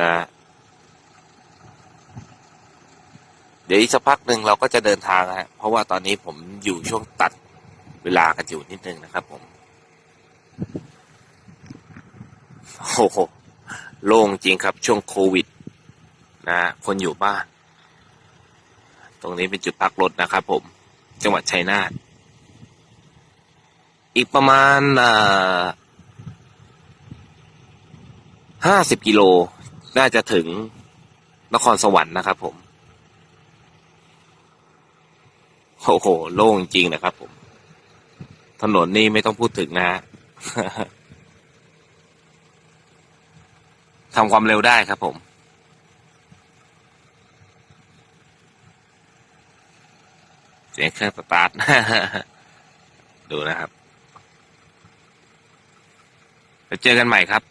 นะ เดี๋ยวอีกสักพักหนึ่งเราก็จะเดินทางฮะเพราะว่าตอนนี้ผมอยู่ช่วงตัดเวลากันอยู่นิดนึงนะครับผมโอ้โหโล่งจริงครับช่วงโควิด นะ คนอยู่บ้าน ตรงนี้เป็นจุดพักรถนะครับผม จังหวัดชัยนาทอีกประมาณห้าสิบกิโล น่าจะถึงนครสวรรค์นะครับผม โอ้โห โล่งจริงนะครับผม ถนนนี่ไม่ต้องพูดถึงนะฮะทำความเร็วได้ครับผมเสียงเครื่องสตาร์ทดูนะครับ แล้วเจอกันใหม่ครับ